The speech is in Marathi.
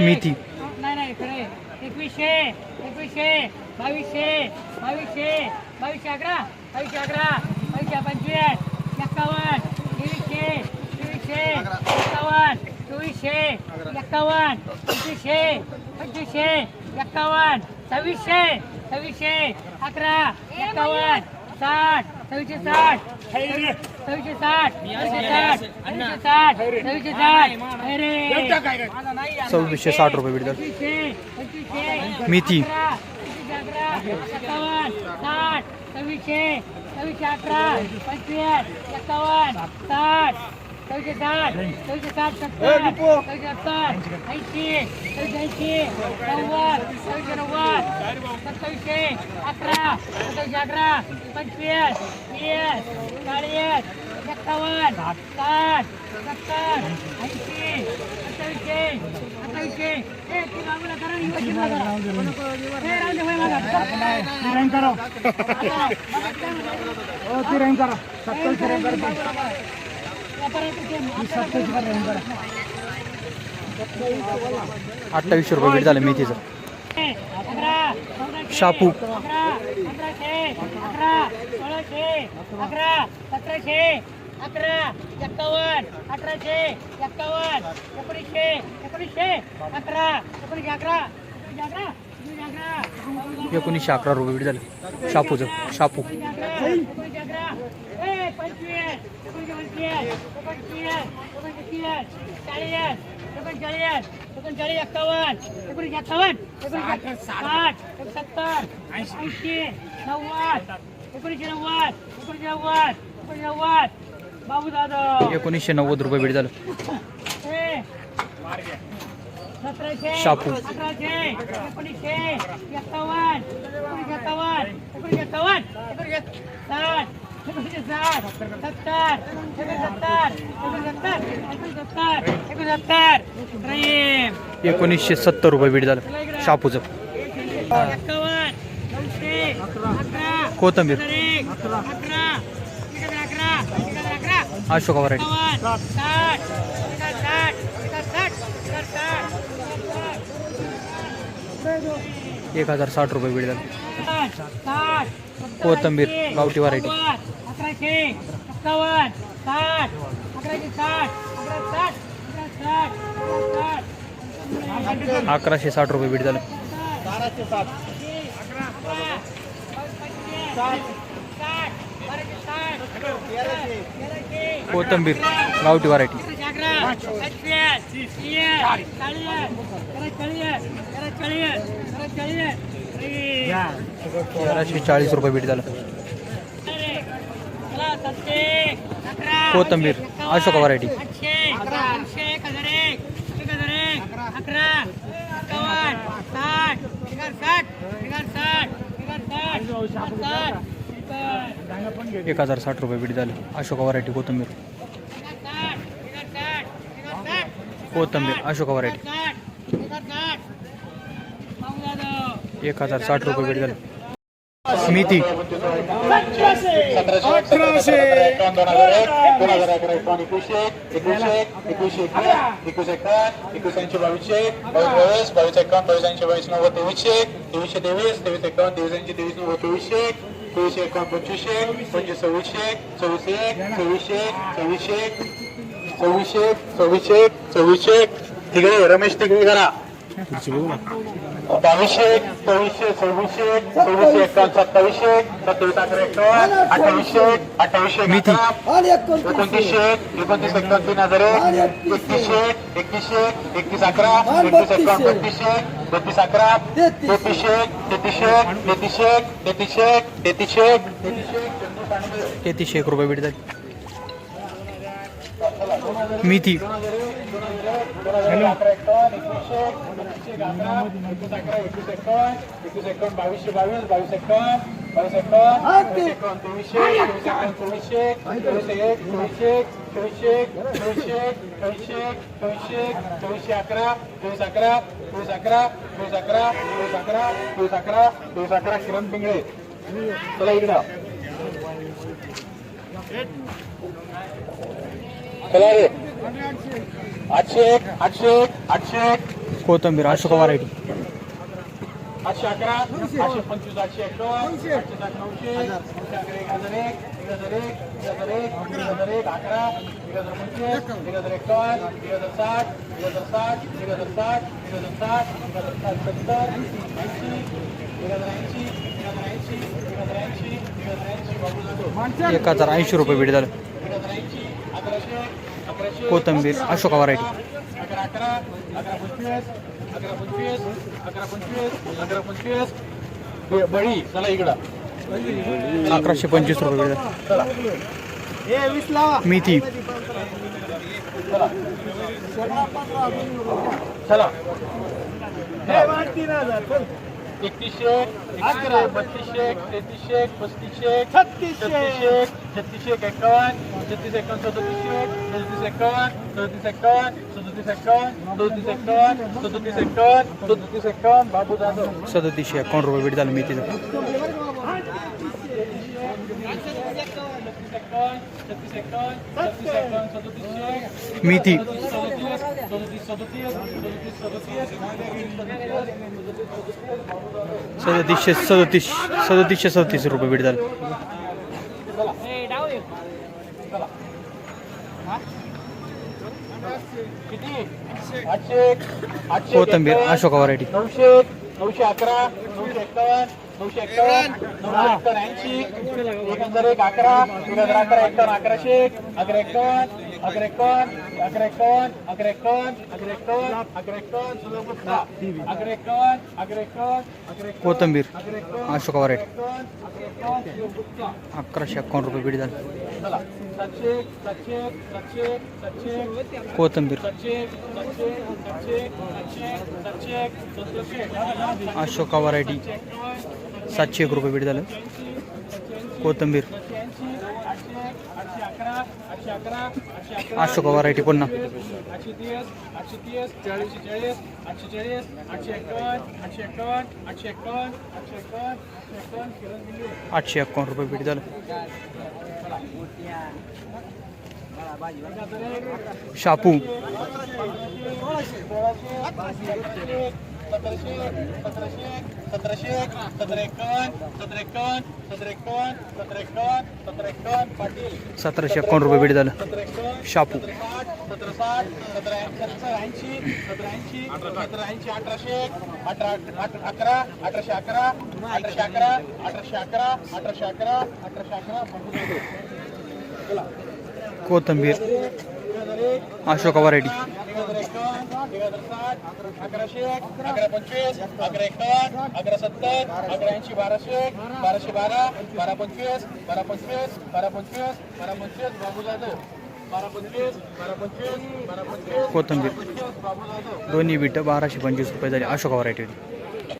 मेथी. नाही नाही खरे एकवीसशे एकवीसशे बावीसशे बावीसशे बावीसशे अकरा बावीसशे अकरा बावीसशे पंचवीस एक्कावन्न तेवीसशे तेवीसशे एक्कावन्न चोवीसशे एक्कावन्न पंचवीसशे पंचवीसशे एक्कावन्न सव्वीसशे सव्वीसशे अकरा एक्कावन्न साठ सव्वीसशे साठ सव्वीसशे साठ सव्वीसशे साठ सव्वीसशे साठ सव्वीसशे साठ अरे. सव्वीसशे साठ रुपये भेट पंचवीसशे पंचवीसशे मेथी. पंचवीसशे अकरा सत्तावन्न साठ सव्वीसशे सव्वीसशे अकरा पंचवीस एक्कावन्न साठ सव्वीसशे साठ सव्वीसशे साठ सत्तर सव्वीसशे सत्तर ऐंशी सव्वीसशे ऐंशी नव्वद सव्वीसशे नव्वद सत्तावीसशे अकरा सत्तावीसशे अकरा पंचवीस तीस चाळीस एक्कावन्न साठ सत्तर ऐंशी सत्तावीसशे अठ्ठावीसशे ए ती बाजूला करा इकडे शिकवा करा. मागा. अठ्ठावीसशे रुपये भेट झालं मेथीचं. शापू. अकरा एक्कावन्न अठराशे एक्कावन्न एकोणीसशे एकोणीसशे अकरा एकोणीसशे अकरा एकोणीसशे अकरा रुपये भेट झालं. शापूचं. शापू. एकोणीसशे अकरा ए पंचवीस. एकोणीसशे चाळीस एकोणचाळीस एकोणचाळीस एक्कावन्न एकोणीसशे एक्कावन्न एकोणीसशे साठ ऐंशी नव्वद एकोणीसशे नव्वद एकोणीसशे नव्वद नव्वद बाबू दादा एकोणीसशे नव्वद रुपये भेट झालं. सतराशे अठराशे एकोणीसशे एक्कावन्न एकोणीसशे एक्कावन्न एकोणीसशे एक्कावन्न एकोणीसशे साठ. एकोणीसशे सत्तर रुपये बीड झालं. शापूचं. कोथंबीर. एक हजार अशोका व्हरायटी साठ एक हजार साठ रुपये बीड झालं. कोथंबीर कोथिंबीर, गावठी व्हरायटी अकराशे साठ अकराशे साठ अकरा साठ अकरा साठ अकरा साठ अकराशे साठ रुपये भेट झालं कोथंबीर गावठी व्हरायटी तेराशे चाळीस रुपये भेट झालं कोथिंबीर, अशोका variety. एक हज़ार साठ रुपये भेट झालं. अशोक व्हरायटी कोथंबीर. कोथंबीर अशोक व्हरायटी एक हज़ार साठ रुपये भेट झालं. मेथी अठराशे दोन हजार एक दोन हजार अकरा एकावन्न एकवीसशे एकवीसशे एकवीसशे एकवीस एकवीस एकावन्न एकवीस ऐंशी बावीसशे बावीस बावीस बावीस एकावन्न बावीस ऐंशी बावीस नव्वद तेवीसशे तेवीसशे तेवीस तेवीस एकावन्न तेवीस ऐंशी तेवीस नव्वद चोवीसशे चोवीसशे एकावन्न पंचवीसशे पंचवीस सव्वीसशे सव्वीस एक सव्वीसशे सव्वीसशे सव्वीसशे सव्वीसशे सव्वीसशे तिकडे रमेश तिकडे करा बावीसशे तेवीसशे सव्वीसशे सव्वीसशे एकावन्न सत्तावीसशे सत्तावीस अकरा एकावन्न अठ्ठावीसशे अठ्ठावीसशे मेथी. अकरा, एकोणतीसशे एकोणतीस एकावन्न तीन हजार एक एकतीसशे एकतीसशे एकतीस अकरा एकतीस एकावन्न बत्तीसशे बत्तीस अकरा तेहतीसशे तेहतीसशे तेहतीसशे तेहतीसशे तेहतीसशे तेहतीसशे तेहतीसशे एक रुपये भेट झाली मेथी. बावीसशे बावीस बावीस एकावन्न बावीस एकावन्न एकावन्न तेवीसशे तेवीस एकावन्न चोवीसशे चोवीसशे एक चोवीसशे चोवीसशे चोवीसशे चोवीसशे चोवीसशे चोवीसशे अकरा चोवीस अकरा चोवीस अकरा चोवीस अकरा चोवीस अकरा चोवीस अकरा चोवीस अकरा किरण पिंगळे चला इकडं. चला रे आठशे एक आठशे एक आठशे एक कोथंबीर आठशे अकरा आठशे पंचवीस आठशे एकावन्न आठशे साठ नऊशे नऊशे एक हज़ार एक एक हज़ार एक एक हज़ार एक एक हज़ार एक अकरा एक हज़ार पंचवीस एक हज़ार एकावन्न एक हज़ार साठ एक हज़ार साठ एक हज़ार साठ एक हज़ार साठ एक हज़ार साठ सत्तर ऐंशी एक हज़ार ऐंशी एक हज़ार ऐंशी एक हज़ार ऐंशी एक हज़ार ऐंशी बाबू जातो एक हज़ार ऐंशी रुपये बीट झालं एक हज़ार ऐंशी अकराशे अकराशे कोथंबीर अशोका व्हरायटी. बळी चला अकराशे पंचवीस रुपये चला मेथी. चला. एकतीसशे एकतीसशे बत्तीसशे तेहतीसशे पस्तीसशे छत्तीसशे छत्तीसशे एकावन्न छत्तीस एकावन्न सदतीसशे सदतीस एकावन्न सदतीस एकावन्न सदतीस एकावन्न सदतीस एकावन्न सदतीस एकावन्न सदतीस एकावन्न बाबू जाधव. सदतीसशे एकावन्न रुपये बीट झालं एकावन्न सदतीसशे मेथी सदतीसशे सदतीस सदतीसशे सदतीस रुपये बीट झाले. कोथंबीर अशोका व्हरायटी. नऊशे नऊशे अकरा नऊशे एक्कावन्न नऊशे एक्कावन्न नऊशे एक्कावन्न ऐंशी एक हजार एक अकरा एक हजार अकरा एक्कावन्न अकराशे अकरा एक्कावन्न पुस्तक. अकरा एक्कावन्न अकरा एक्कावन्न अकरा एक्कावन्न कोथंबीर. अशोका पुस्तक. अकराशे एकावन्न रुपये बीट झालं. कोथंबीर. अशोका व्हरायटी सातशे एक रुपये बीट झालं. कोथंबीर. एकावन्न किरण दिल्ली आठशे एकावन्न रुपये बीट झालं शापू सतराशे सतराशे सतराशे सतरा एकावन्न सतरा एकावन्न सतरा एकावन्न सतरा एकावन्न सतरा एकावन्न पाटील. सतराशे एकावन्न रुपये बीट झालं. सतरा एकावन्न शापू. साठ सतरा साठ सतरा सतरा ऐंशी सतरा ऐंशी सतरा ऐंशी अठराशे अठरा अठ- अकरा अठराशे अकरा अठराशे अकरा अठराशे अकरा अठराशे अकरा अठराशे अकरा. कोथंबीर. अशोका व्हरायटी एक एक अकरा पंचवीस अकरा एकावन्न अकरा सत्तर अकरा ऐंशी बाराशे एक बाराशे बारा बारा पंचवीस बारा पंचवीस बारा पंचवीस बारा पंचवीस बाबू जाधव बारा पंचवीस बारा पंचवीस बारा पंचवीस कोथंबीर. दोन्ही बीट बाराशे पंचवीस रुपये झाले. अशोका व्हरायटी